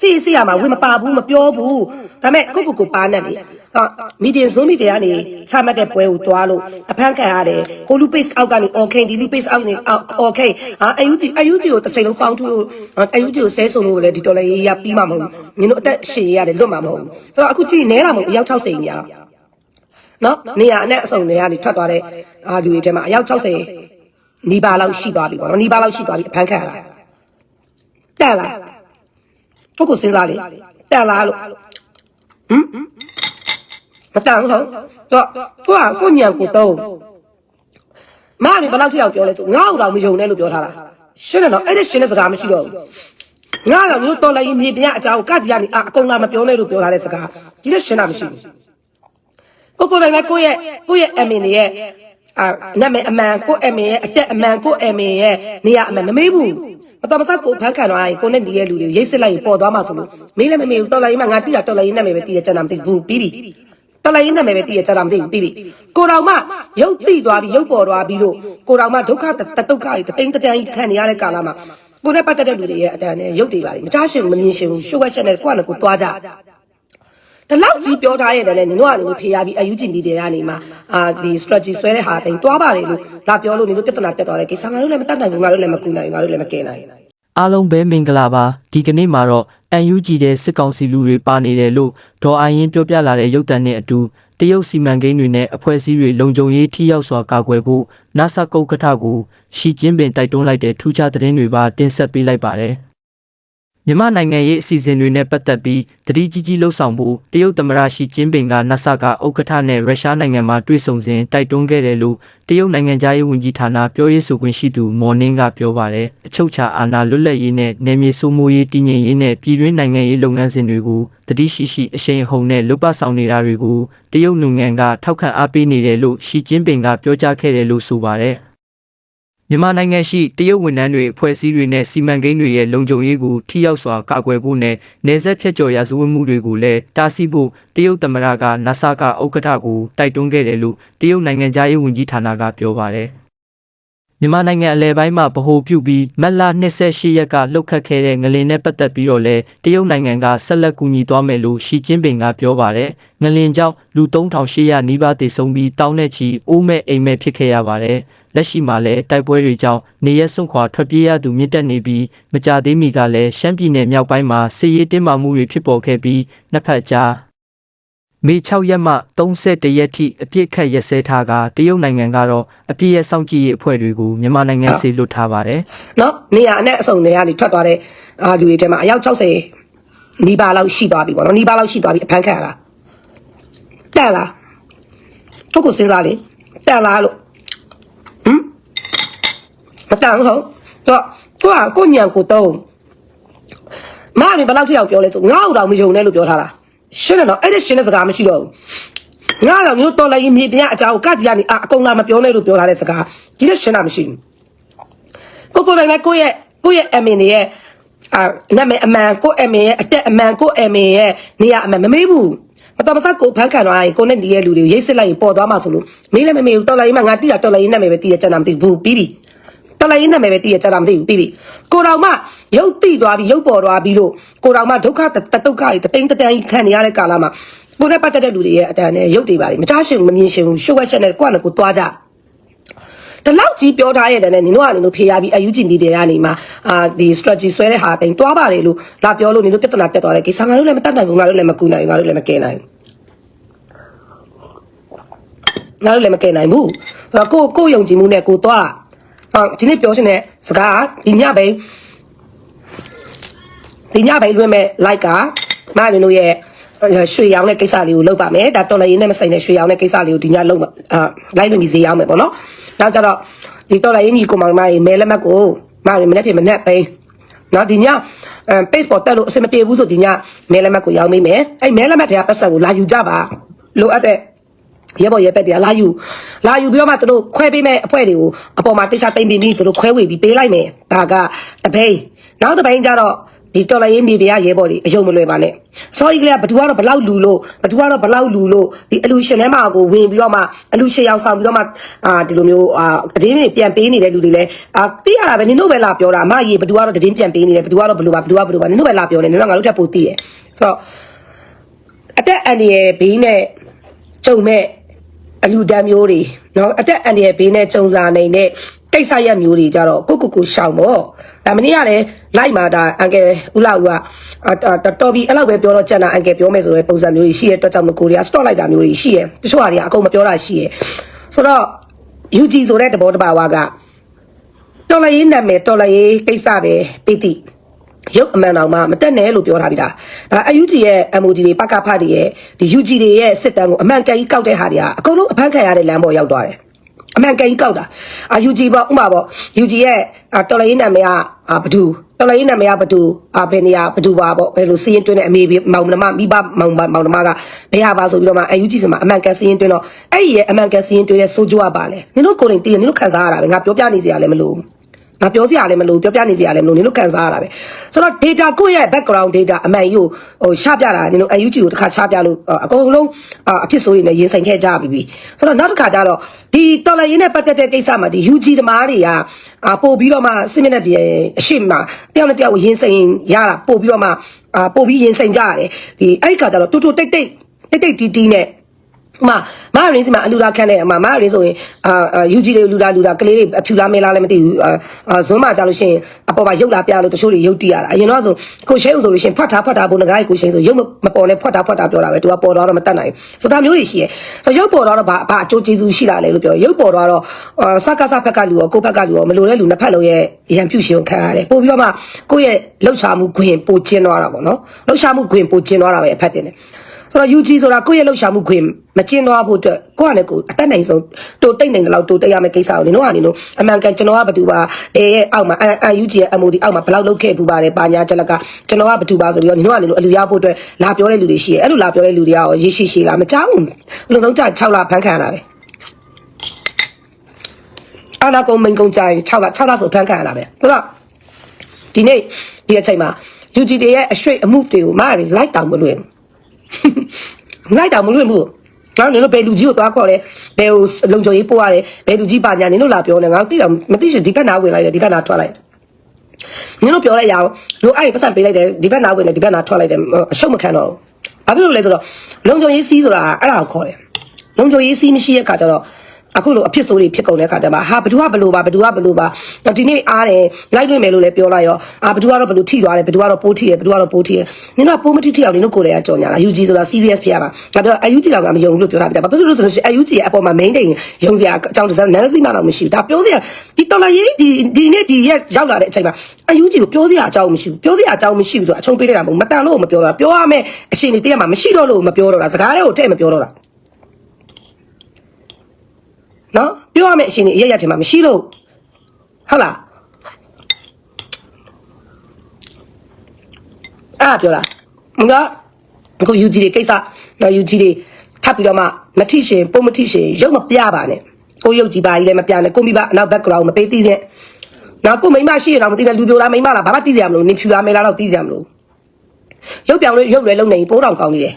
စီစီရမှာဝင်မပါဘူးမပြောဘူးဒါပေမဲ့ကိုကိုကိုပါနဲ့လေဟာမီဒီယံဇိုမီဒီယာကနေချမှတ်တဲ့ပွဲကိုတွားလို့အဖမ်းခံရတယ်ဟိုလူပိတ်အောက်ကနေ okay ဒီလူပိတ်အောက်ကနေ okay ဟာအယူတီအယူတီကိုတစ်ချိန်လုံးပေါင်းထုလို့အယူတီကိုဆဲဆုံလို့လည်းဒီဒေါ်လာရေးရပြီးမှမဟုတ်ဘူးညတို့အသက်ရှည်ရတယ်လွတ်မှာမဟုတ်ဘူးဆိုတော့အခုကြည့်နဲတာမဟုတ်ဘူးအယောက်60ညာနော်နေရအနဲ့အစုံတွေကနေထွက်သွားတဲ့အာလူတွေထဲမှာအယောက်60နီးပါးလောက်ရှိသွားပြီပေါ့နော်နီးပါးလောက်ရှိသွားပြီအဖမ်းခံရတာတက်လား ကိုကိုစဉ်းစားလေတက်လားလို့ဟမ်မတန်ဘူးဟုတ်တော့ကိုကကိုညံကိုတော့မရီဘယ်လောက်ထိအောင်ပြောလဲဆိုငါ့ဦးတော်မယုံနဲ့လို့ပြောထားတာရှင်းတယ်နော်အဲ့ဒီရှင်းတဲ့စကားမရှိတော့ဘူးငါတော့မျိုးတော်လိုက်ရင်မြေပြအကြောင်းကကြည်ကနေအကုန်လာမပြောနဲ့လို့ပြောထားတဲ့စကားဒီလက်ရှင်းတာမရှိဘူးကိုကိုလည်းကိုရဲ့ကိုရဲ့အမင်ရဲ့အာနာမည်အမှန်ကိုအမင်ရဲ့အတက်အမှန်ကိုအမင်ရဲ့နေရအမှန်မမေးဘူး မတော်မဆကိုဖန်းခံတော့ရင်ကိုနဲ့ဒီရဲ့လူတွေရိတ်စစ်လိုက်ရင်ပေါ်သွားမှာဆိုလို့မေးလည်းမမေးဘူးတော်လိုက်ရင်မှငါတိတာတော်လိုက်ရင်နာမည်ပဲတိရကျန်တာမသိဘူးပြီးပြီတော်လိုက်ရင်နာမည်ပဲတိရကျန်တာမသိဘူးပြီးပြီကိုတော်မှရုပ်တိသွားပြီးရုပ်ပေါ်သွားပြီးလို့ကိုတော်မှဒုက္ခတတုက္ခကြီးတပိန်တတန်ကြီးခံနေရတဲ့ကာလမှာကိုနဲ့ပတ်သက်တဲ့လူတွေရဲ့အတန်နဲ့ရုပ်တွေပါလေမကြားရှင်ဘူးမမြင်ရှင်ဘူးရှုပ်ဝက်ရှက်နဲ့ကိုယ့်နဲ့ကိုယ်သွားကြဒီလောက်ကြီးပြောထားရတယ်လေနင်တို့ကနေလို့ဖေးရပြီးအယူကြည့်မိတယ်ကနေမှအာဒီ strategy ဆွဲတဲ့ဟာတိုင်တွားပါတယ်လို့လာပြောလို့နင်တို့ပြဿနာတက်သွားတယ်ကိစ္စငါတို့လည်းမတတ်နိုင်ဘူးငါတို့လည်းမကူနိုင်ဘူးငါတို့လည်းမကဲနိုင်ဘူး အားလုံးပဲမင်္ဂလာပါဒီကနေ့မှာတော့ UNG တဲ့စစ်ကောင်စီလူတွေပါနေတယ်လို့ဒေါ်အိုင်ရင်ပြောပြလာတဲ့ရုပ်တံနဲ့အတူတရုတ်စီမံကိန်းတွေနဲ့အဖွဲ့အစည်းတွေလုံခြုံရေးထိရောက်စွာကာကွယ်ဖို့ NASA ကုတ်ကထကိုရှီကျင်းပင်တိုက်တွန်းလိုက်တဲ့ထူးခြားသတင်းတွေပါတင်ဆက်ပေးလိုက်ပါတယ် မြန်မာနိုင်ငံရဲ့အစီအစဉ်တွေနဲ့ပတ်သက်ပြီးတတိကြီးကြီးလှုပ်ဆောင်ဖို့တရုတ်သမ္မတရှီကျင်းပင်က NASA ကဥက္ကဋ္ဌနဲ့ရုရှားနိုင်ငံမှာတွေ့ဆုံစဉ်တိုက်တွန်းခဲ့တယ်လို့တရုတ်နိုင်ငံသားရေးဝန်ကြီးဌာနပြောရေးဆိုခွင့်ရှိသူမော်နင်းကပြောပါတယ်အချုပ်ချာအာဏာလွတ်လပ်ရေးနဲ့နယ်မြေစိုးမိုးရေးတည်ငြိမ်ရေးနဲ့ပြည်တွင်းနိုင်ငံရေးလုပ်ငန်းစဉ်တွေကိုတတိရှိရှိအရှိန်အဟုန်နဲ့လွတ်ပတ်ဆောင်နေတာတွေကိုတရုတ်နိုင်ငံကထောက်ခံအားပေးနေတယ်လို့ရှီကျင်းပင်ကပြောကြားခဲ့တယ်လို့ဆိုပါတယ် မြန်မာနိုင်ငံရှိတရုတ်ဝန်ထမ်းတွေအဖွဲ့အစည်းတွေနဲ့စီမံကိန်းတွေရဲ့လုံခြုံရေးကိုထိရောက်စွာကာကွယ်ဖို့နဲ့နေဆက်ဖြတ်ကျော်ရာဇဝတ်မှုတွေကိုလည်းတားဆီးဖို့တရုတ်သမ္မတက NASA ကဥက္ကဋ္ဌကိုတိုက်တွန်းခဲ့တယ်လို့တရုတ်နိုင်ငံသားရေးဝန်ကြီးဌာနကပြောပါတယ်။မြန်မာနိုင်ငံအလဲပိုင်းမှာဗဟိုပြုပြီးမက်လာ28ရက်ကလှုပ်ခတ်ခဲ့တဲ့ငလင်နဲ့ပတ်သက်ပြီးတော့လဲတရုတ်နိုင်ငံကဆက်လက်ကူညီသွားမယ်လို့ရှီကျင်းပင်ကပြောပါတယ်။ငလင်ကြောင့်လူ3800နီးပါးသေဆုံးပြီးတောင်းနဲ့ချီအိုးမဲ့အိမ်မဲ့ဖြစ်ခဲ့ရပါတယ်။ လက်ရှိမှာလည်းတိုက်ပွဲတွေကြောင့်နေရက်ဆုံးခွာထွက်ပြေးရသူမြင့်တက်နေပြီးမကြသေးမီကလည်းရှမ်းပြည်နယ်မြောက်ပိုင်းမှာစစ်ရေးတင်းမာမှုတွေဖြစ်ပေါ်ခဲ့ပြီးနှစ်ဖက်ကြားမေ6ရက်မှ31ရက်ထိအပြစ်ခတ်ရက်စဲထားကတရုတ်နိုင်ငံကတော့အပြစ်ရဲ့စောင့်ကြည့်ရေးအဖွဲ့တွေကိုမြန်မာနိုင်ငံဆေလွတ်ထားပါတယ်နော်နေရအနဲ့အစုံတွေကနေထွက်သွားတဲ့အာလူတွေထဲမှာအယောက်60နီးပါးလောက်ရှိသွားပြီပေါ့နော်နီးပါးလောက်ရှိသွားပြီအဖမ်းခံရတာတက်လားကိုကိုစဉ်းစားလေတက်လားလို့ဟမ် မတန်ဘူးဟုတ်တော့ကိုကကိုညံကိုတော့မရီဘယ်လောက်ထိအောင်ပြောလဲဆိုငါ့ဦးတော်မယုံနဲ့လို့ပြောထားတာရှင်းတယ်နော်အဲ့ဒီရှင်းတဲ့စကားမရှိတော့ဘူးငါတော့မျိုးတော်လိုက်ရင်မြေပြအကြောင်းကကြည်ကနေအအကုန်လာမပြောနဲ့လို့ပြောထားတဲ့စကားဒီလက်ရှင်းတာမရှိဘူးကိုကိုလည်းကိုရဲ့ကိုရဲ့အမင်ရဲ့အာနာမည်အမှန်ကိုအမင်ရဲ့အတက်အမှန်ကိုအမင်ရဲ့နေရအမှန်မမေးဘူးမတော်မဆကိုဖန်းခံတော့ရင်ကိုနဲ့ဒီရဲ့လူတွေရိတ်စစ်လိုက်ရင်ပေါ်သွားမှာဆိုလို့မေးလည်းမမေးဘူးတော်လိုက်ရင်မှငါတိတာတော်လိုက်ရင်နာမည်ပဲတိရကျန်တာမသိဘူးပြီးပြီ တော်လိုက်ရင်နာမည်ပဲတိရကျန်တာမသိဘူးပြီးပြီကိုတော်မှရုပ်တိသွားပြီးရုပ်ပေါ်သွားပြီးလို့ကိုတော်မှဒုက္ခတတုက္ခကြီးတပိန်တတန်ကြီးခံနေရတဲ့ကာလမှာကိုနဲ့ပတ်သက်တဲ့လူတွေရဲ့အတန်နဲ့ရုပ်တွေပါလေမကြားရှင်ဘူးမမြင်ရှင်ဘူးရှုပ်ဝက်ရှက်နဲ့ကိုယ့်နဲ့ကိုယ်သွားကြဒီလောက်ကြီးပြောထားရတယ်နဲ့နင်တို့ကနေလို့ဖေးရပြီးအယူကြည့်မိတယ်ကနေမှအာဒီ strategy ဆွဲတဲ့ဟာတိုင်တွားပါတယ်လို့လာပြောလို့နင်တို့ပြဿနာတက်သွားတယ်ကိစ္စငါတို့လည်းမတတ်နိုင်ဘူးငါတို့လည်းမကူနိုင်ဘူးငါတို့လည်းမကဲနိုင်ဘူးငါတို့လည်းမကဲနိုင်ဘူးဆိုတော့ကိုကိုယုံကြည်မှုနဲ့ကိုသွား အော်ဒီနေ့ပြောချင်တဲ့စကားဒီညပဲဒီညပဲလွှင့်မဲ့ like ကမနင်တို့ရဲ့ရွှေရောင်တဲ့ကိစ္စလေးကိုလုပ်ပါမယ်ဒါတော်လည်းရင်းနဲ့မဆိုင်တဲ့ရွှေရောင်တဲ့ကိစ္စလေးကိုဒီညလုပ်မှာအာလိုက်လို့မြည်စေရအောင်မယ်ပေါ့နော်နောက်ကြတော့ဒီတော်လည်းရင်းကြီးကိုမောင်မကြီးမဲလက်မှတ်ကိုမရမနေ့ဖြစ်မနေ့ပဲနော်ဒီညအဲ page ပေါ်တက်လို့အဆင်မပြေဘူးဆိုဒီညမဲလက်မှတ်ကိုရောင်းမိမယ်အဲ့မဲလက်မှတ်တွေကပတ်ဆက်ကိုလာယူကြပါလိုအပ်တဲ့ ရဲဘော်ရဲပက်တွေကလာယူလာယူပြီးတော့မှသူတို့ခွဲပေးမဲ့အဖွဲ့တွေကိုအပေါ်မှာတိကျတိမ်ပြီးပြီးသူတို့ခွဲဝေပြီးပေးလိုက်မယ်ဒါကတပိန်နောက်တပိန်ကျတော့ဒီတော်လိုင်းရေးမြေပြရရဲဘော်တွေအယုံမလွယ်ပါနဲ့ဆော်ကြီးကလေးကဘသူကတော့ဘလောက်လူလို့ဘသူကတော့ဘလောက်လူလို့ဒီအလူရှင်ထဲမှာကိုဝင်ပြီးတော့မှအလူရှင်ရောက်ဆောင်ပြီးတော့မှအာဒီလိုမျိုးအာတည်င်းတွေပြန်ပေးနေတဲ့လူတွေလည်းအာသိရတာပဲနင်တို့ပဲလာပြောတာအမကြီးဘသူကတော့တည်င်းပြန်ပေးနေတယ်ဘသူကတော့ဘလို့ပါဘသူကဘလို့ပါနင်တို့ပဲလာပြောနေနင်တို့ကငါတို့ထပ်ပို့သိရဆိုတော့အတက်အန်ဒီရဲ့ဘေးနဲ့ကြုံမဲ့ အလူတန်းမျိုးတွေနော်အတက်အန်ဒီရဲ့ဘေးနဲ့ကြုံလာနေတဲ့ကိစ္စရက်မျိုးတွေကြတော့ကိုကိုကိုရှောင်ပေါ့ဒါမနေ့ကလည်းလိုက်มาဒါအန်ကယ်ဦးလာဦးကအာတော်ပြီအဲ့လောက်ပဲပြောတော့ကျန်တာအန်ကယ်ပြောမယ်ဆိုတဲ့ပုံစံမျိုးကြီးရှိရဲ့တော့ကြောင့်မကိုရီးယား stop လိုက်တာမျိုးကြီးရှိရဲ့တချို့ဟာတွေကအကုန်မပြောတာရှိရဲ့ဆိုတော့ UG ဆိုတဲ့တဘောတဘာဝကတော်လရေးနာမည်တော်လရေးကိစ္စပဲပိတိ ရုပ်အမှန်တော်မှမတက်နဲ့လို့ပြောထားပြီးသားဒါအယူဂျီရဲ့ MOD တွေပကဖတ်တွေရဲ့ဒီ UG တွေရဲ့စစ်တမ်းကိုအမှန်ကန်ကြီးကောက်တဲ့ဟာတွေကအကုန်လုံးအဖမ်းခံရတဲ့လမ်းပေါ်ရောက်သွားတယ်အမှန်ကန်ကြီးကောက်တာအာ UG ပေါ့ဥမာပေါ့ UG ရဲ့အာတော်လရေးနာမည်ကအာဘဒူတော်လိုင်းနာမည်ကဘသူအာဘယ်နေရာဘသူပါပေါ့ဘယ်လိုစီးရင်တွင်းတဲ့အမေမောင်နှမမိဘမောင်မောင်နှမကဘယ်ဟာပါဆိုပြီးတော့မှအယူကြီးစမှာအမှန်ကန်စီးရင်တွင်းတော့အဲ့ဒီရဲ့အမှန်ကန်စီးရင်တွင်းရဲ့စိုးကြွပါလေနင်တို့ကိုယ်တိုင်တည်နင်တို့ခံစားရတာပဲငါပြောပြနေစရာလည်းမလို ငါပြောစရာလည်းမလိုပြောပြနေစရာလည်းမလိုနင်တို့ခံစားရတာပဲဆိုတော့ data ကိုယ့်ရဲ့ background data အမှန်ကြီးကိုဟိုချပြတာနင်တို့ UG ကိုတစ်ခါချပြလို့အကုန်လုံးအဖြစ်ဆိုးတွေနဲ့ရင်ဆိုင်ခဲ့ကြပြီပြီဆိုတော့နောက်တစ်ခါကျတော့ဒီတော်လိုင်းရင်းနဲ့ပတ်သက်တဲ့ကိစ္စမှာဒီ UG သမားတွေကအာပို့ပြီးတော့မှစစ်မျက်နှာပြင်အရှိမတယောက်နဲ့တယောက်ရင်ဆိုင်ရတာပို့ပြီးတော့မှအာပို့ပြီးရင်ဆိုင်ကြရတယ်ဒီအဲ့ဒီခါကျတော့တူတူတိတ်တိတ်တိတ်တိတ်တီးတီးနဲ့ မမရင်းစီမှာအလူလာခန့်တဲ့အမမရင်းဆိုရင်အာယူဂျီတွေလူလာလူလာကလေးတွေအဖြူလားမဲလားလည်းမသိဘူးအာဇွန်းမှာကြာလို့ရှိရင်အပေါ်မှာရုပ်လာပြလို့တချို့တွေရုပ်တီးရတာအရင်တော့ဆိုကိုရှဲဦးဆိုလို့ရှိရင်ဖွက်ထားဖွက်ထားဘုံငကားကိုရှင်းဆိုရုပ်မပေါ်နဲ့ဖွက်ထားဖွက်ထားပြောတာပဲသူကပေါ်တော့မတတ်နိုင်ဆိုဒါမျိုးတွေရှိရဲဆိုရုပ်ပေါ်တော့ဘာဘာအကျိုးကျေးဇူးရှိလာလဲလို့ပြောရုပ်ပေါ်တော့စကားစဖက်ကလူရောကိုဖက်ကလူရောမလိုတဲ့လူနှစ်ဖက်လုံးရဲ့ရံဖြူရှင်ခံရတယ်ပို့ပြီးတော့မှကိုယ့်ရဲ့လှုပ်ရှားမှုခွင်ပိုကျင်းသွားတာပေါ့နော်လှုပ်ရှားမှုခွင်ပိုကျင်းသွားတာပဲအဖက်တင်တယ် ဆိုတော့ UG ဆိုတာကိုယ့်ရဲ့လှုပ်ရှားမှုခွင်မကျင်းသွားဖို့အတွက်ကိုယ့်အနေကိုအတက်နိုင်ဆုံးတိုးတိတ်နိုင်တဲ့လောက်တိုးတက်ရမယ့်ကိစ္စကိုနင်တို့ကနေလို့အမှန်ကန်ကျွန်တော်ကဘယ်သူပါအဲရဲ့အောက်မှာ UG ရဲ့ MOD အောက်မှာဘယ်လောက်လုပ်ခဲ့ပူပါတယ်ပါညာချက်လက်ကကျွန်တော်ကဘယ်သူပါဆိုပြီးတော့နင်တို့ကနေလို့အလူရဖို့အတွက်လာပြောတဲ့လူတွေရှိရဲအဲ့လိုလာပြောတဲ့လူတွေကရောရရှိရှိလားမကြောက်ဘူးအလုံးစုံကြ6လဖန်ခံရတာပဲအာနာကုံမင်ကုံကြိုင်6လ6လဆိုဖန်ခံရတာပဲဆိုတော့ဒီနေ့ဒီအချိန်မှာ UG ရဲ့အရွှေ့အမှုတွေကိုမရလိုက်တောင်မလွယ်ဘူး လိုက်တောင်မလွယ်ဘူးငါတို့လည်းဘယ်လူကြီးကိုသွားခေါ်လဲဘယ်ကိုလုံခြုံရေးပို့ရတယ်ဘယ်လူကြီးပါညာနင်တို့လာပြောနေငါတို့သိတော့မသိချင်ဒီဘက်နာဝင်လိုက်တယ်ဒီဘက်နာထွက်လိုက်နင်တို့ပြောလိုက်ရအောင်လူအဲ့ဒီပတ်စံပေးလိုက်တယ်ဒီဘက်နာဝင်တယ်ဒီဘက်နာထွက်လိုက်တယ်အရှုံးမခံတော့ဘူးဘာဖြစ်လို့လဲဆိုတော့လုံခြုံရေးစီးဆိုတာအဲ့ဒါကိုခေါ်တယ်လုံခြုံရေးစီးမရှိတဲ့ခါကျတော့ အခုလိုအဖြစ်ဆိုးတွေဖြစ်ကုန်တဲ့ခါကျမှဟာဘသူကဘလို့ပါဘသူကဘလို့ပါဒီနေ့အားတယ်လိုက်လွင့်မယ်လို့လည်းပြောလိုက်ရောအာဘသူကတော့ဘလို့ထိသွားတယ်ဘသူကတော့ပိုးထိတယ်ဘသူကတော့ပိုးထိတယ်နင်တို့ကပိုးမထိထိအောင်နင်တို့ကိုယ်တွေကကြော်ညာလား UG ဆိုတာ serious ဖြစ်ရမှာငါပြော UG ကမယုံဘူးလို့ပြောတာပြတာဘာဖြစ်လို့လဲဆိုတော့ UG ရဲ့အပေါ်မှာ main တိန်ယုံစရာအကြောင်းတစ်စက်နည်းစီမှတော့မရှိဘူးဒါပြောစရာဒီတော်လာရေးဒီဒီနေ့ဒီရက်ရောက်လာတဲ့အချိန်မှာ UG ကိုပြောစရာအကြောင်းမရှိဘူးပြောစရာအကြောင်းမရှိဘူးဆိုအချုံပေးလိုက်တာမဟုတ်မတန်လို့မပြောတော့ပြောရမယ်အရှင်တွေတည့်ရမှာမရှိတော့လို့မပြောတော့တာစကားလေးကိုတဲ့မပြောတော့တာ နော်ပြောရမယ့်အရှင်တွေအရရက်တွေမှာမရှိလို့ဟုတ်လားအဲ့ဒါပြောတာငါအခု UG တွေကိစ္စနော် UG တွေထပ်ပြီးတော့မှမထိရှင်ပုံမထိရှင်ရုပ်မပြပါနဲ့ကိုရုပ်ကြီးပါကြီးလည်းမပြနဲ့ကိုမိဘအနောက် background မပေးသိစေနော်ကိုမိမရှိရင်တော့မသိတဲ့လူပြိုလားမိမလားဘာမှသိစရာမလိုနင်ဖြူလားမဲလားတော့သိစရာမလိုရုပ်ပြောင်လို့ရုပ်လွယ်လုံးနေပိုးတော်ကောင်းနေတယ်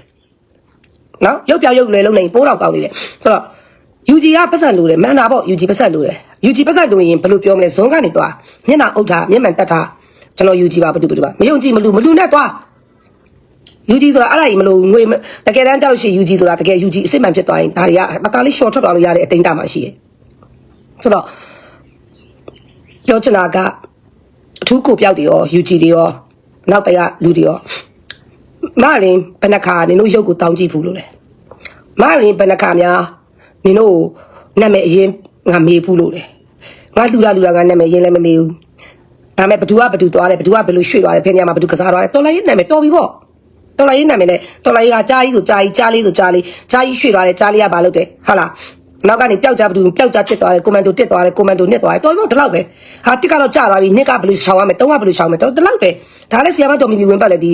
နော်ရုပ်ပြောင်ရုပ်လွယ်လုံးနေပိုးတော်ကောင်းနေတယ်ဆိုတော့ UG ကပတ်စံလို့တယ်မန်တာပေါ့ UG ပတ်စံလို့တယ် UG ပတ်စံလို့ရင်ဘယ်လိုပြောမလဲဇွန်ကနေသွားမျက်နှာအုပ်ထားမျက်မှန်တက်ထားကျွန်တော် UG ပါဘာတူဘာတူပါမယုံကြည်မလူမလူနဲ့သွား UG ဆိုတာအဲ့ဒါကြီးမလို့ငွေတကယ်တမ်းကြောက်ရှိ UG ဆိုတာတကယ် UG အစ်စ်မှန်ဖြစ်သွားရင်ဒါတွေကတသားလေး short ထွက်သွားလို့ရတဲ့အတိုင်းတာမှရှိတယ်ဆိုတော့ပြောချင်တာကအထူးကိုပြောက်တွေရော UG တွေရောနောက်ပိုင်းကလူတွေရောမရင်ဘယ်နှခါနင်တို့ရုပ်ကိုတောင်းကြည့်ဘူးလို့လေမရင်ဘယ်နှခါများ နင်တို့နာမည်အရင်ငါမေးဘူးလို့လေငါလူလာလူလာကနာမည်ရင်လည်းမမေးဘူးဒါပေမဲ့ဘသူကဘသူသွားတယ်ဘသူကဘယ်လိုရွှေ့သွားတယ်ဖယ်နေရာမှာဘသူကစားသွားတယ်တော်လိုက်ရေးနာမည်တော်ပြီပေါ့တော်လိုက်ရေးနာမည်နဲ့တော်လိုက်ရေးကကြားကြီးဆိုကြားကြီးကြားလေးဆိုကြားလေးကြားကြီးရွှေ့သွားတယ်ကြားလေးကဘာလုပ်တယ်ဟုတ်လားနောက်ကနေပျောက်ကြဘသူပျောက်ကြတက်သွားတယ်ကွန်မန်ဒိုတက်သွားတယ်ကွန်မန်ဒိုနစ်သွားတယ်တော်ပြီပေါ့ဒီလောက်ပဲဟာတစ်ကတော့ကြာသွားပြီနှစ်ကဘယ်လိုရှောင်ရမလဲတုံးကဘယ်လိုရှောင်မလဲတော့ဒီလောက်ပဲဒါလည်းဆီယမတော်မီမီဝင်ပတ်လေဒီ